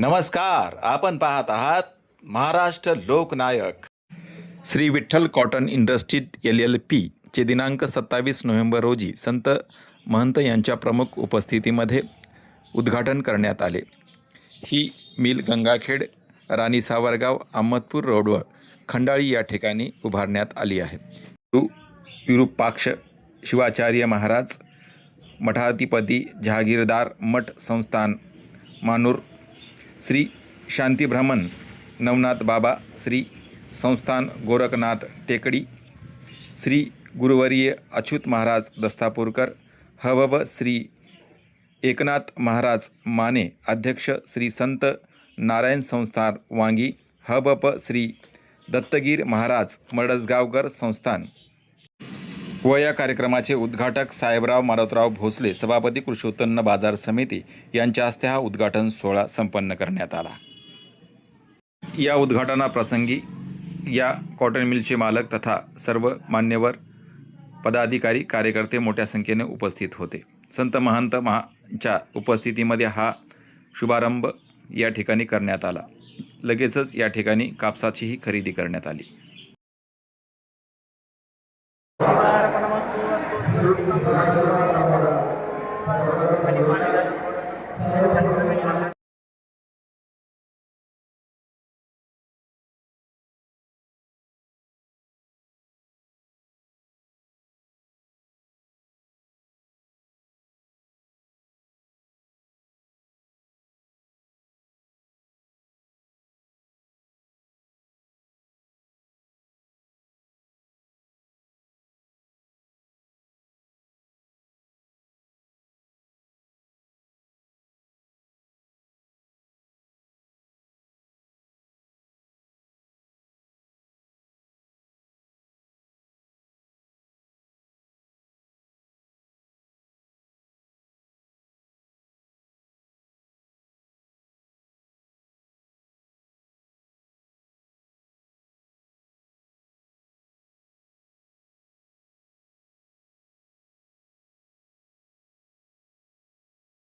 नमस्कार आपण पाहत आहात Maharashtra Loknayak. Shri Vitthal cotton industries L L पीचे दिनांक सत्तावीस नोव्हेंबर रोजी संत महंत यांच्या प्रमुख उपस्थितीमध्ये उद्घाटन करण्यात आले. ही मिल गंगाखेड राणी सावरगाव अहमदपूर रोडवर खंडाळी या ठिकाणी उभारण्यात आली आहे. गुरु विरूपाक्ष शिवाचार्य महाराज मठाधिपती जहागीरदार मठ संस्थान मानूर श्री शांतीभ्रमण नवनाथ बाबा श्री संस्थान गोरखनाथ टेकडी श्री गुरुवर्य अच्युत महाराज दस्तापूरकर हवब श्री एकनाथ महाराज माने अध्यक्ष श्री संत नारायण संस्थान वांगी हबप श्री दत्तगीर महाराज मडसगावकर संस्थान. व या कार्यक्रमाचे उद्घाटक साहेबराव मारोतराव भोसले सभापती कृषी उत्पन्न बाजार समिती यांच्या हस्ते हा उद्घाटन सोहळा संपन्न करण्यात आला. या उद्घाटनाप्रसंगी या कॉटन मिलचे मालक तथा सर्व मान्यवर पदाधिकारी कार्यकर्ते मोठ्या संख्येने उपस्थित होते. संत महंत महाच्या उपस्थितीमध्ये हा शुभारंभ या ठिकाणी करण्यात आला. लगेचच या ठिकाणी कापसाचीही खरेदी करण्यात आली. Obrigado.